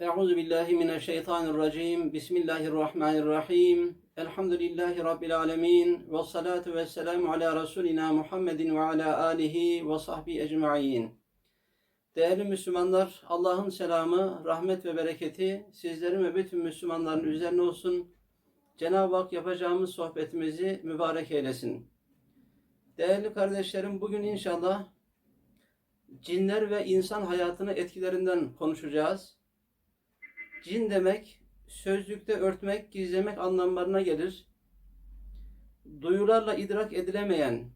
Euzu billahi mineşşeytanirracim. Bismillahirrahmanirrahim. Elhamdülillahi rabbil alamin ve salatu vesselamu ala resulina Muhammedin ve ala alihi ve sahbi ecmaîn. Değerli Müslümanlar, Allah'ın selamı, rahmet ve bereketi sizlerin ve bütün Müslümanların üzerine olsun. Cenab-ı Hak yapacağımız sohbetimizi mübarek eylesin. Değerli kardeşlerim, bugün inşallah cinler ve insan hayatını etkilerinden konuşacağız. Cin demek sözlükte örtmek, gizlemek anlamlarına gelir. Duyularla idrak edilemeyen,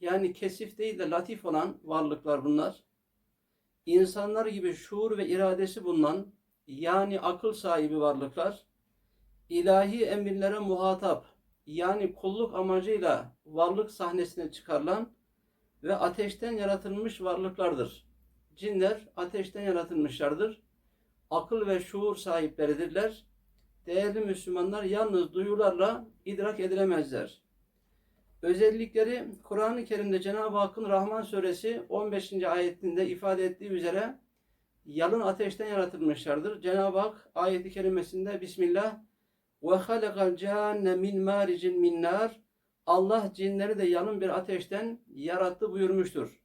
yani kesif değil de latif olan varlıklar bunlar. İnsanlar gibi şuur ve iradesi bulunan, yani akıl sahibi varlıklar, ilahi emirlere muhatap, yani kulluk amacıyla varlık sahnesine çıkarılan ve ateşten yaratılmış varlıklardır. Cinler ateşten yaratılmışlardır akıl ve şuur sahipleridirler. Değerli Müslümanlar yalnız duyularla idrak edilemezler. Özellikleri Kur'an-ı Kerim'de Cenab-ı Hakk'ın Rahman suresi 15. ayetinde ifade ettiği üzere yalın ateşten yaratılmışlardır. Cenab-ı Hak ayeti kerimesinde Bismillah ve halakal canne min maricin min nar Allah cinleri de yalın bir ateşten yarattı buyurmuştur.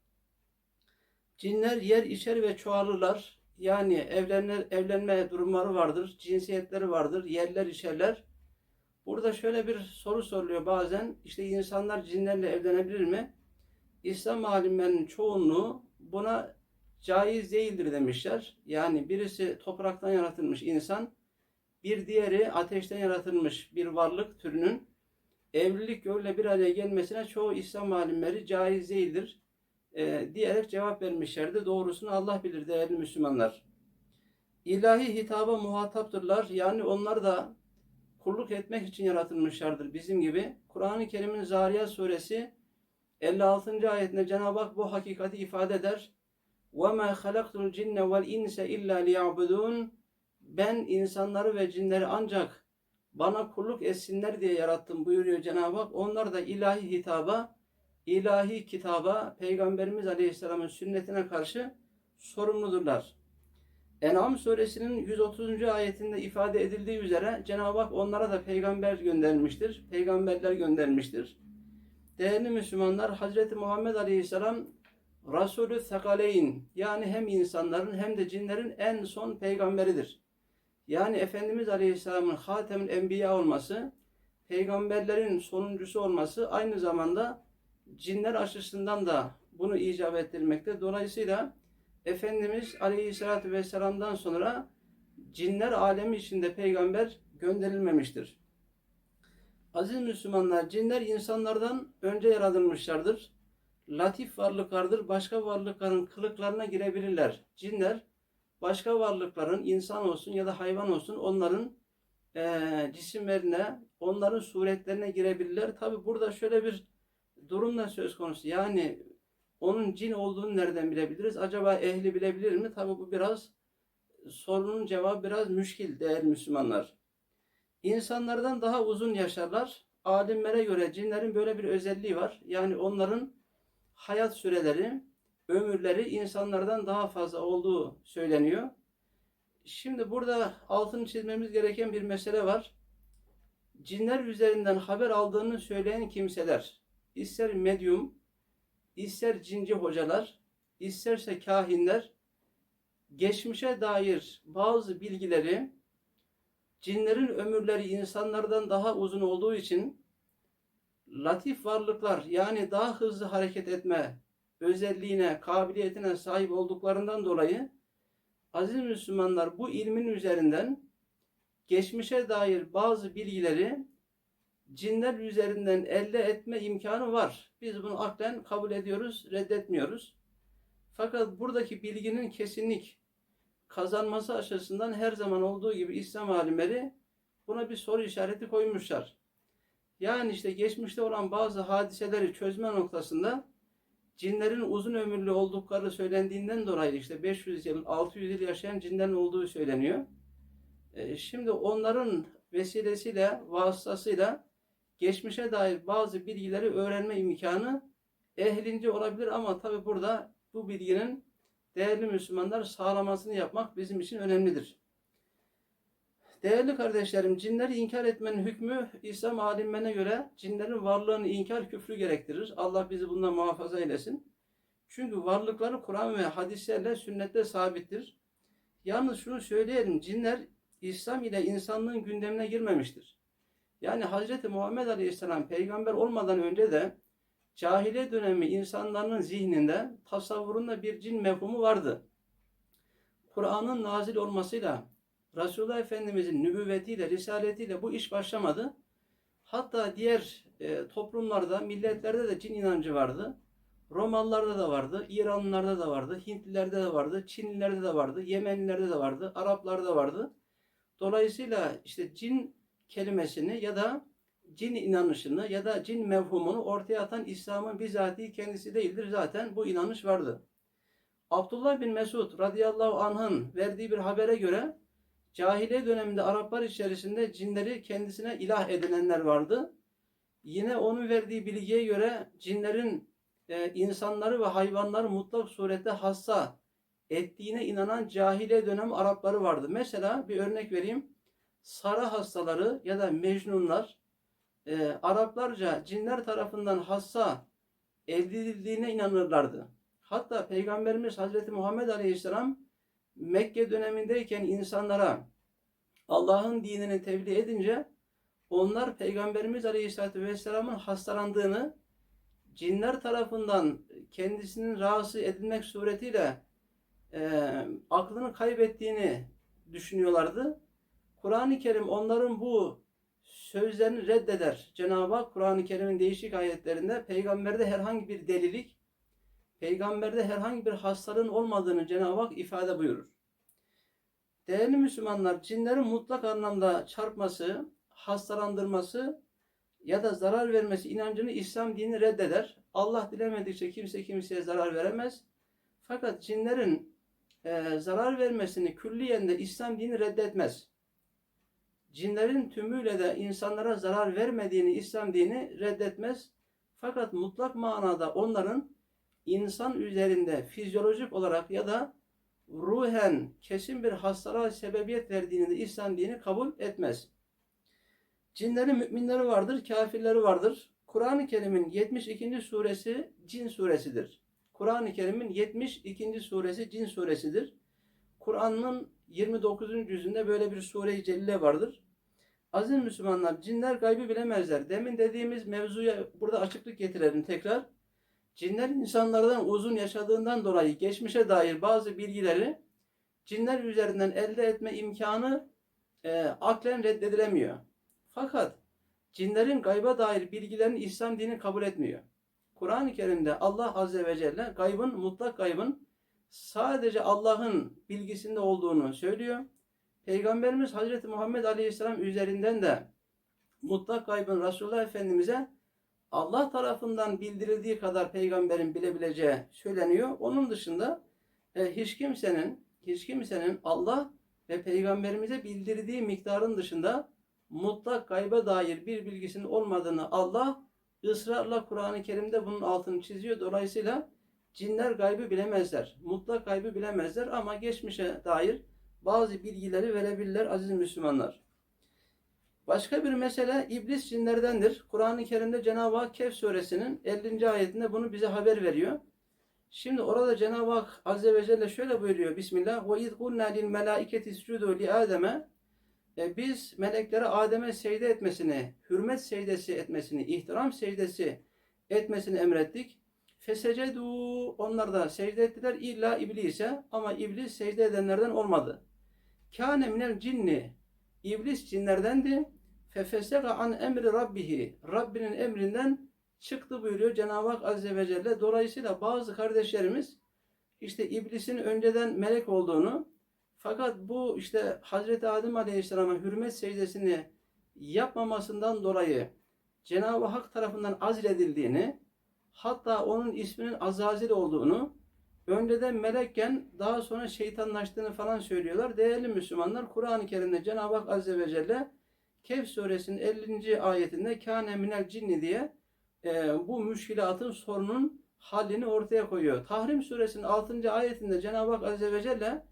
Cinler yer içer ve çoğalırlar. Yani evlenme, evlenme durumları vardır, cinsiyetleri vardır, yerler içerler. Burada şöyle bir soru soruluyor bazen. İşte insanlar cinlerle evlenebilir mi? İslam alimlerinin çoğunluğu buna caiz değildir demişler. Yani birisi topraktan yaratılmış insan, bir diğeri ateşten yaratılmış bir varlık türünün evlilik yoluyla bir araya gelmesine çoğu İslam alimleri caiz değildir e, diyerek cevap vermişlerdi. Doğrusunu Allah bilir değerli Müslümanlar. İlahi hitaba muhataptırlar. Yani onlar da kulluk etmek için yaratılmışlardır bizim gibi. Kur'an-ı Kerim'in Zariyat suresi 56. ayetinde Cenab-ı Hak bu hakikati ifade eder. وَمَا خَلَقْتُ الْجِنَّ وَالْاِنْسَ اِلَّا لِيَعْبُدُونَ Ben insanları ve cinleri ancak bana kulluk etsinler diye yarattım buyuruyor Cenab-ı Hak. Onlar da ilahi hitaba ilahi kitaba, Peygamberimiz Aleyhisselam'ın sünnetine karşı sorumludurlar. En'am suresinin 130. ayetinde ifade edildiği üzere Cenab-ı Hak onlara da peygamber göndermiştir. Peygamberler göndermiştir. Değerli Müslümanlar, Hazreti Muhammed Aleyhisselam Resulü Sekaleyn yani hem insanların hem de cinlerin en son peygamberidir. Yani Efendimiz Aleyhisselam'ın Hatemül Enbiya olması, peygamberlerin sonuncusu olması aynı zamanda cinler açısından da bunu icap ettirmekte. Dolayısıyla Efendimiz Aleyhisselatü Vesselam'dan sonra cinler alemi içinde peygamber gönderilmemiştir. Aziz Müslümanlar, cinler insanlardan önce yaratılmışlardır. Latif varlıklardır. Başka varlıkların kılıklarına girebilirler. Cinler başka varlıkların insan olsun ya da hayvan olsun onların e, cisimlerine, onların suretlerine girebilirler. Tabi burada şöyle bir durum da söz konusu. Yani onun cin olduğunu nereden bilebiliriz? Acaba ehli bilebilir mi? Tabi bu biraz sorunun cevabı biraz müşkil değerli Müslümanlar. İnsanlardan daha uzun yaşarlar. Alimlere göre cinlerin böyle bir özelliği var. Yani onların hayat süreleri, ömürleri insanlardan daha fazla olduğu söyleniyor. Şimdi burada altını çizmemiz gereken bir mesele var. Cinler üzerinden haber aldığını söyleyen kimseler ister medyum, ister cinci hocalar, isterse kahinler geçmişe dair bazı bilgileri cinlerin ömürleri insanlardan daha uzun olduğu için latif varlıklar yani daha hızlı hareket etme özelliğine, kabiliyetine sahip olduklarından dolayı aziz Müslümanlar bu ilmin üzerinden geçmişe dair bazı bilgileri cinler üzerinden elde etme imkanı var. Biz bunu aklen kabul ediyoruz, reddetmiyoruz. Fakat buradaki bilginin kesinlik kazanması açısından her zaman olduğu gibi İslam alimleri buna bir soru işareti koymuşlar. Yani işte geçmişte olan bazı hadiseleri çözme noktasında cinlerin uzun ömürlü oldukları söylendiğinden dolayı işte 500 yıl, 600 yıl yaşayan cinlerin olduğu söyleniyor. E, şimdi onların vesilesiyle, vasıtasıyla geçmişe dair bazı bilgileri öğrenme imkanı ehlince olabilir ama tabi burada bu bilginin değerli Müslümanlar sağlamasını yapmak bizim için önemlidir. Değerli kardeşlerim, cinleri inkar etmenin hükmü İslam alimlerine göre cinlerin varlığını inkar küfrü gerektirir. Allah bizi bundan muhafaza eylesin. Çünkü varlıkları Kur'an ve hadislerle sünnette sabittir. Yalnız şunu söyleyelim, cinler İslam ile insanlığın gündemine girmemiştir. Yani Hz. Muhammed Aleyhisselam peygamber olmadan önce de cahiliye dönemi insanların zihninde, tasavvurunda bir cin mefhumu vardı. Kur'an'ın nazil olmasıyla, Resulullah Efendimizin nübüvvetiyle, risaletiyle bu iş başlamadı. Hatta diğer e, toplumlarda, milletlerde de cin inancı vardı. Romalılarda da vardı, İranlılarda da vardı, Hintlilerde de vardı, Çinlilerde de vardı, Yemenlilerde de vardı, Araplarda da vardı. Dolayısıyla işte cin kelimesini ya da cin inanışını ya da cin mevhumunu ortaya atan İslam'ın bizatihi kendisi değildir. Zaten bu inanış vardı. Abdullah bin Mesud radıyallahu anh'ın verdiği bir habere göre cahiliye döneminde Araplar içerisinde cinleri kendisine ilah edinenler vardı. Yine onun verdiği bilgiye göre cinlerin e, insanları ve hayvanları mutlak surette hassa ettiğine inanan cahiliye dönem Arapları vardı. Mesela bir örnek vereyim. Sara hastaları ya da mecnunlar e, Araplarca cinler tarafından hassa edildiğine inanırlardı. Hatta Peygamberimiz Hazreti Muhammed Aleyhisselam Mekke dönemindeyken insanlara Allah'ın dinini tebliğ edince onlar Peygamberimiz Aleyhisselatü Vesselam'ın hastalandığını cinler tarafından kendisinin rahatsız edilmek suretiyle e, aklını kaybettiğini düşünüyorlardı. Kur'an-ı Kerim onların bu sözlerini reddeder. Cenab-ı Hak Kur'an-ı Kerim'in değişik ayetlerinde peygamberde herhangi bir delilik, peygamberde herhangi bir hastalığın olmadığını Cenab-ı Hak ifade buyurur. Değerli Müslümanlar, cinlerin mutlak anlamda çarpması, hastalandırması ya da zarar vermesi inancını İslam dini reddeder. Allah dilemedikçe kimse kimseye zarar veremez. Fakat cinlerin e, zarar vermesini külliyen de İslam dini reddetmez. Cinlerin tümüyle de insanlara zarar vermediğini İslam dini reddetmez. Fakat mutlak manada onların insan üzerinde fizyolojik olarak ya da ruhen kesin bir hastalığa sebebiyet verdiğini de İslam dini kabul etmez. Cinlerin müminleri vardır, kafirleri vardır. Kur'an-ı Kerim'in 72. suresi Cin suresidir. Kur'an-ı Kerim'in 72. suresi Cin suresidir. Kur'an'ın 29. yüzünde böyle bir sure-i celile vardır. Aziz Müslümanlar, cinler gaybı bilemezler. Demin dediğimiz mevzuya burada açıklık getirelim tekrar. Cinler insanlardan uzun yaşadığından dolayı geçmişe dair bazı bilgileri cinler üzerinden elde etme imkanı e, aklen reddedilemiyor. Fakat cinlerin gayba dair bilgilerini İslam dini kabul etmiyor. Kur'an-ı Kerim'de Allah Azze ve Celle gaybın, mutlak gaybın sadece Allah'ın bilgisinde olduğunu söylüyor. Peygamberimiz Hazreti Muhammed Aleyhisselam üzerinden de mutlak gaybın Resulullah Efendimiz'e Allah tarafından bildirildiği kadar peygamberin bilebileceği söyleniyor. Onun dışında e, hiç kimsenin hiç kimsenin Allah ve peygamberimize bildirdiği miktarın dışında mutlak gayba dair bir bilgisinin olmadığını Allah ısrarla Kur'an-ı Kerim'de bunun altını çiziyor. Dolayısıyla cinler gaybı bilemezler. Mutlak gaybı bilemezler ama geçmişe dair bazı bilgileri verebilirler aziz Müslümanlar. Başka bir mesele iblis cinlerdendir. Kur'an-ı Kerim'de Cenab-ı Hak Kehf suresinin 50. ayetinde bunu bize haber veriyor. Şimdi orada Cenab-ı Hak Azze ve Celle şöyle buyuruyor. Bismillah. Ve iz kulna lil melaiketi iscudu li Adem'e e, biz meleklere Adem'e secde etmesini, hürmet secdesi etmesini, ihtiram secdesi etmesini emrettik. Fesecedu onlar da secde ettiler illa iblise ama iblis secde edenlerden olmadı. Kâne minel cinni iblis cinlerdendi. Fefesega an emri rabbihi Rabbinin emrinden çıktı buyuruyor Cenab-ı Hak Azze ve Celle. Dolayısıyla bazı kardeşlerimiz işte iblisin önceden melek olduğunu fakat bu işte Hazreti Adem Aleyhisselam'a hürmet secdesini yapmamasından dolayı Cenab-ı Hak tarafından azledildiğini hatta onun isminin Azazil olduğunu önceden melekken daha sonra şeytanlaştığını falan söylüyorlar. Değerli Müslümanlar Kur'an-ı Kerim'de Cenab-ı Hak Azze ve Celle Kehf suresinin 50. ayetinde kâne minel cinni diye e, bu müşkilatın sorunun halini ortaya koyuyor. Tahrim suresinin 6. ayetinde Cenab-ı Hak Azze ve Celle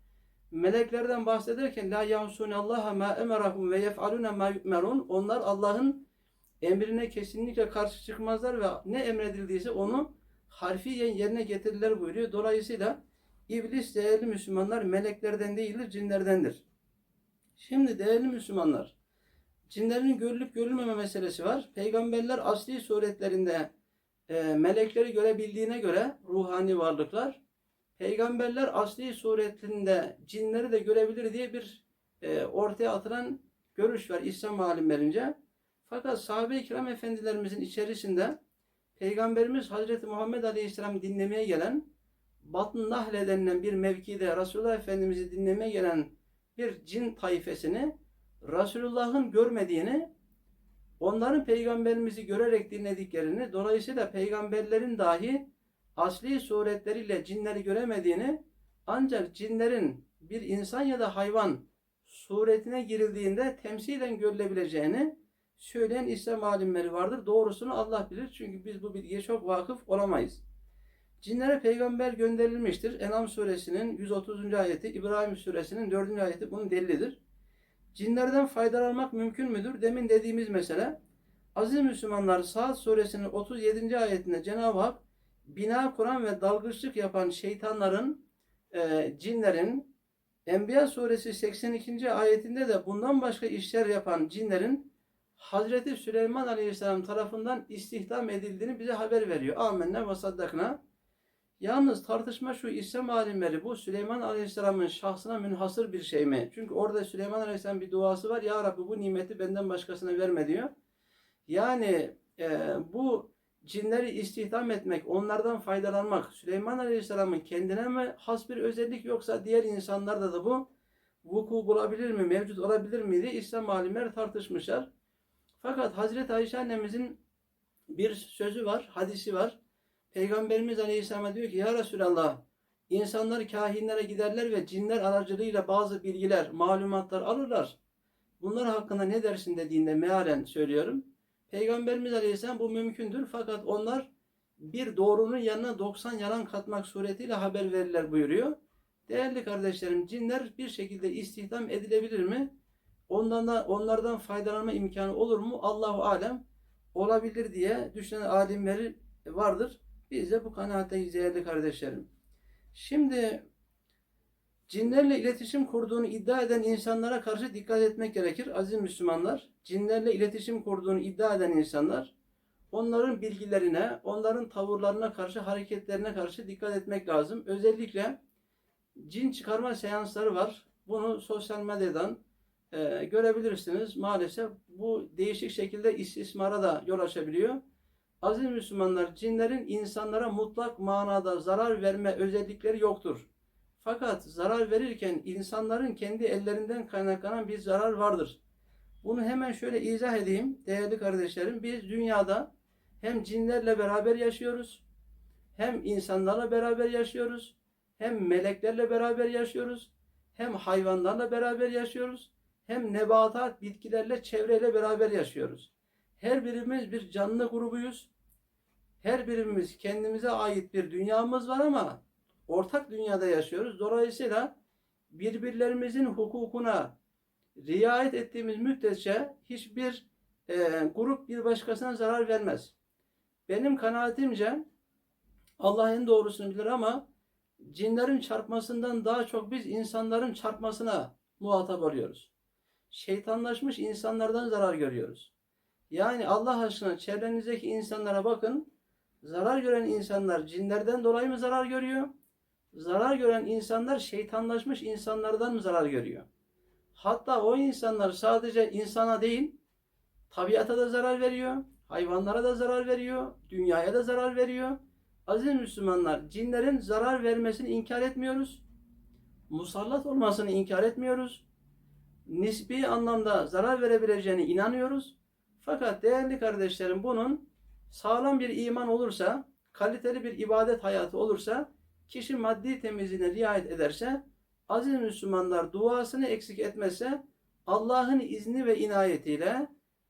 meleklerden bahsederken la ya'sunallaha ma emerahum ve yef'aluna ma yu'merun onlar Allah'ın emrine kesinlikle karşı çıkmazlar ve ne emredildiyse onu harfiyen yerine getirirler buyuruyor. Dolayısıyla iblis değerli Müslümanlar meleklerden değildir, cinlerdendir. Şimdi değerli Müslümanlar, cinlerin görülüp görülmeme meselesi var. Peygamberler asli suretlerinde e, melekleri görebildiğine göre ruhani varlıklar, peygamberler asli suretinde cinleri de görebilir diye bir e, ortaya atılan görüş var İslam alimlerince. Fakat sahabe-i kiram efendilerimizin içerisinde Peygamberimiz Hazreti Muhammed Aleyhisselam dinlemeye gelen Batın Nahle denilen bir mevkide Resulullah Efendimiz'i dinlemeye gelen bir cin taifesini Resulullah'ın görmediğini onların peygamberimizi görerek dinlediklerini dolayısıyla peygamberlerin dahi asli suretleriyle cinleri göremediğini ancak cinlerin bir insan ya da hayvan suretine girildiğinde temsilen görülebileceğini söyleyen İslam alimleri vardır. Doğrusunu Allah bilir. Çünkü biz bu bilgiye çok vakıf olamayız. Cinlere peygamber gönderilmiştir. Enam suresinin 130. ayeti, İbrahim suresinin 4. ayeti bunun delilidir. Cinlerden faydalanmak mümkün müdür? Demin dediğimiz mesele. Aziz Müslümanlar Saat suresinin 37. ayetinde Cenab-ı Hak bina kuran ve dalgıçlık yapan şeytanların, e, cinlerin, Enbiya suresi 82. ayetinde de bundan başka işler yapan cinlerin Hazreti Süleyman Aleyhisselam tarafından istihdam edildiğini bize haber veriyor. Amenna ve saddakna. Yalnız tartışma şu İslam alimleri bu Süleyman Aleyhisselam'ın şahsına münhasır bir şey mi? Çünkü orada Süleyman Aleyhisselam bir duası var. Ya Rabbi bu nimeti benden başkasına verme diyor. Yani e, bu cinleri istihdam etmek, onlardan faydalanmak Süleyman Aleyhisselam'ın kendine mi has bir özellik yoksa diğer insanlarda da bu vuku bulabilir mi, mevcut olabilir mi diye İslam alimleri tartışmışlar. Fakat Hazreti Ayşe annemizin bir sözü var, hadisi var. Peygamberimiz Aleyhisselam'a diyor ki Ya Resulallah insanlar kahinlere giderler ve cinler aracılığıyla bazı bilgiler, malumatlar alırlar. Bunlar hakkında ne dersin dediğinde mealen söylüyorum. Peygamberimiz Aleyhisselam bu mümkündür fakat onlar bir doğrunun yanına 90 yalan katmak suretiyle haber verirler buyuruyor. Değerli kardeşlerim cinler bir şekilde istihdam edilebilir mi? Ondan da, onlardan faydalanma imkanı olur mu? Allahu alem olabilir diye düşünen alimleri vardır. Biz de bu kanaatteyiz değerli kardeşlerim. Şimdi cinlerle iletişim kurduğunu iddia eden insanlara karşı dikkat etmek gerekir aziz Müslümanlar. Cinlerle iletişim kurduğunu iddia eden insanlar onların bilgilerine, onların tavırlarına karşı, hareketlerine karşı dikkat etmek lazım. Özellikle cin çıkarma seansları var. Bunu sosyal medyadan e, görebilirsiniz. Maalesef bu değişik şekilde istismara da yol açabiliyor. Aziz Müslümanlar, cinlerin insanlara mutlak manada zarar verme özellikleri yoktur. Fakat zarar verirken insanların kendi ellerinden kaynaklanan bir zarar vardır. Bunu hemen şöyle izah edeyim değerli kardeşlerim. Biz dünyada hem cinlerle beraber yaşıyoruz, hem insanlarla beraber yaşıyoruz, hem meleklerle beraber yaşıyoruz, hem hayvanlarla beraber yaşıyoruz, hem nebatat, bitkilerle, çevreyle beraber yaşıyoruz. Her birimiz bir canlı grubuyuz. Her birimiz kendimize ait bir dünyamız var ama ortak dünyada yaşıyoruz. Dolayısıyla birbirlerimizin hukukuna riayet ettiğimiz müddetçe hiçbir e, grup bir başkasına zarar vermez. Benim kanaatimce Allah en doğrusunu bilir ama cinlerin çarpmasından daha çok biz insanların çarpmasına muhatap oluyoruz. Şeytanlaşmış insanlardan zarar görüyoruz. Yani Allah aşkına çevrenizdeki insanlara bakın. Zarar gören insanlar cinlerden dolayı mı zarar görüyor? Zarar gören insanlar şeytanlaşmış insanlardan mı zarar görüyor? Hatta o insanlar sadece insana değil, tabiata da zarar veriyor, hayvanlara da zarar veriyor, dünyaya da zarar veriyor. Aziz Müslümanlar, cinlerin zarar vermesini inkar etmiyoruz. Musallat olmasını inkar etmiyoruz. Nisbi anlamda zarar verebileceğine inanıyoruz. Fakat değerli kardeşlerim bunun sağlam bir iman olursa, kaliteli bir ibadet hayatı olursa, kişi maddi temizliğine riayet ederse, aziz Müslümanlar duasını eksik etmezse, Allah'ın izni ve inayetiyle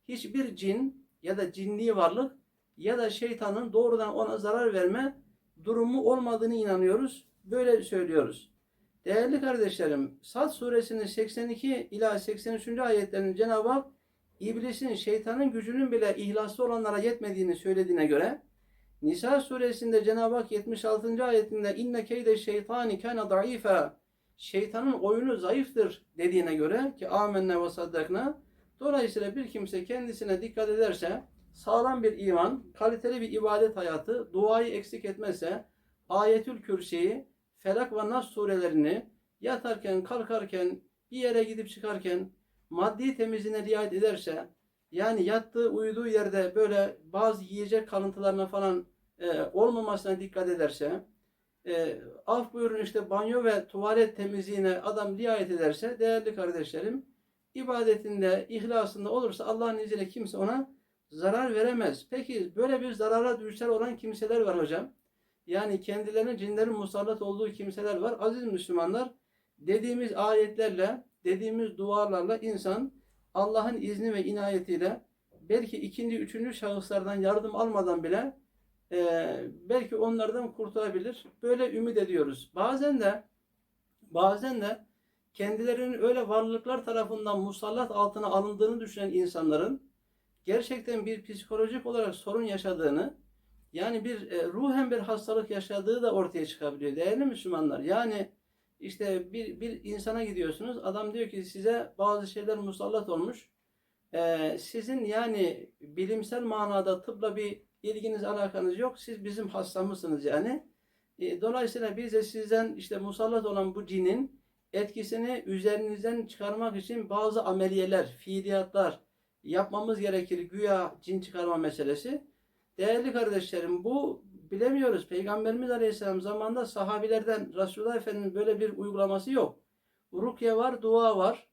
hiçbir cin ya da cinli varlık ya da şeytanın doğrudan ona zarar verme durumu olmadığını inanıyoruz. Böyle söylüyoruz. Değerli kardeşlerim, Sad suresinin 82 ila 83. ayetlerinde Cenab-ı Hak iblisin, şeytanın gücünün bile ihlaslı olanlara yetmediğini söylediğine göre Nisa suresinde Cenab-ı Hak 76. ayetinde inne keyde şeytani kana daifa şeytanın oyunu zayıftır dediğine göre ki amenne ve saddakna dolayısıyla bir kimse kendisine dikkat ederse sağlam bir iman, kaliteli bir ibadet hayatı, duayı eksik etmezse ayetül kürsiyi, felak ve nas surelerini yatarken, kalkarken, bir yere gidip çıkarken maddi temizliğine riayet ederse yani yattığı, uyuduğu yerde böyle bazı yiyecek kalıntılarına falan e, olmamasına dikkat ederse e, af buyurun işte banyo ve tuvalet temizliğine adam riayet ederse değerli kardeşlerim ibadetinde, ihlasında olursa Allah'ın izniyle kimse ona zarar veremez. Peki böyle bir zarara düşer olan kimseler var hocam. Yani kendilerine cinlerin musallat olduğu kimseler var. Aziz Müslümanlar dediğimiz ayetlerle, dediğimiz dualarla insan Allah'ın izni ve inayetiyle belki ikinci, üçüncü şahıslardan yardım almadan bile e, belki onlardan kurtulabilir. Böyle ümit ediyoruz. Bazen de bazen de kendilerinin öyle varlıklar tarafından musallat altına alındığını düşünen insanların gerçekten bir psikolojik olarak sorun yaşadığını yani bir e, ruhen bir hastalık yaşadığı da ortaya çıkabiliyor. Değerli Müslümanlar. Yani işte bir, bir insana gidiyorsunuz. Adam diyor ki size bazı şeyler musallat olmuş. Ee, sizin yani bilimsel manada tıpla bir ilginiz alakanız yok. Siz bizim hastamızsınız yani. E, dolayısıyla biz de sizden işte musallat olan bu cinin etkisini üzerinizden çıkarmak için bazı ameliyeler, fiiliyatlar yapmamız gerekir. Güya cin çıkarma meselesi. Değerli kardeşlerim bu bilemiyoruz. Peygamberimiz Aleyhisselam zamanında sahabilerden Resulullah Efendimiz'in böyle bir uygulaması yok. Rukye var, dua var.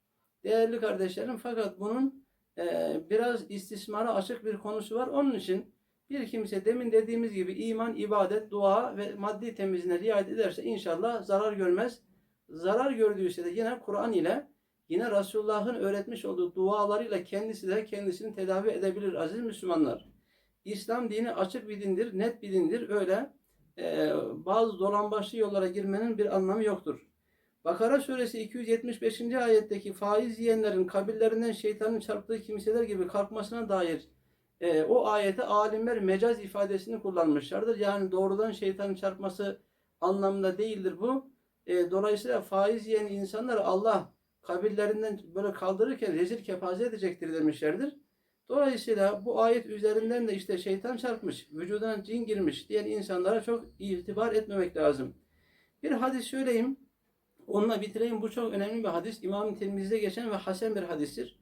Değerli kardeşlerim fakat bunun e, biraz istismara açık bir konusu var. Onun için bir kimse demin dediğimiz gibi iman, ibadet, dua ve maddi temizliğine riayet ederse inşallah zarar görmez. Zarar gördüyse de yine Kur'an ile yine Resulullah'ın öğretmiş olduğu dualarıyla kendisi de kendisini tedavi edebilir aziz Müslümanlar. İslam dini açık bir dindir, net bir dindir. Öyle e, bazı dolambaçlı yollara girmenin bir anlamı yoktur. Bakara suresi 275. ayetteki faiz yiyenlerin kabirlerinden şeytanın çarptığı kimseler gibi kalkmasına dair e, o ayete alimler mecaz ifadesini kullanmışlardır. Yani doğrudan şeytanın çarpması anlamında değildir bu. E, dolayısıyla faiz yiyen insanlar Allah kabirlerinden böyle kaldırırken rezil kepaze edecektir demişlerdir. Dolayısıyla bu ayet üzerinden de işte şeytan çarpmış, vücuduna cin girmiş diyen insanlara çok itibar etmemek lazım. Bir hadis söyleyeyim. Onunla bitireyim. Bu çok önemli bir hadis. İmam-ı geçen ve hasen bir hadistir.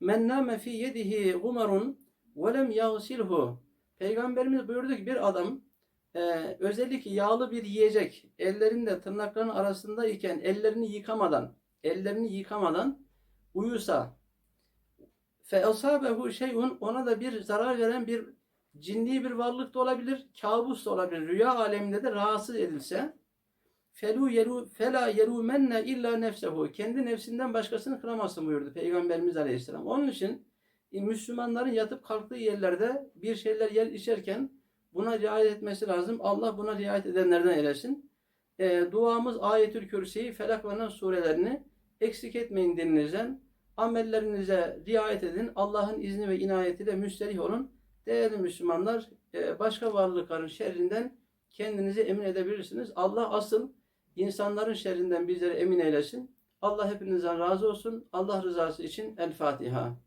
Men nâme fî yedihi gumarun ve lem yağsilhu. Peygamberimiz buyurdu ki bir adam e, özellikle yağlı bir yiyecek ellerinde tırnakların arasında iken ellerini yıkamadan ellerini yıkamadan uyusa fe asabehu şeyun ona da bir zarar veren bir cinli bir varlık da olabilir, kabus da olabilir. Rüya aleminde de rahatsız edilse felu yelu fela yerumenne illa nefsehu. Kendi nefsinden başkasını kıramazsın buyurdu Peygamberimiz Aleyhisselam. Onun için e, Müslümanların yatıp kalktığı yerlerde bir şeyler yer içerken buna riayet etmesi lazım. Allah buna riayet edenlerden eylesin. E, duamız Ayetül Kürsi'yi, Felak ve Nas surelerini eksik etmeyin dininizden. Amellerinize riayet edin. Allah'ın izni ve inayetiyle müsterih olun. Değerli Müslümanlar, e, başka varlıkların şerrinden kendinizi emin edebilirsiniz. Allah asıl insanların şerrinden bizleri emin eylesin. Allah hepinizden razı olsun. Allah rızası için El Fatiha.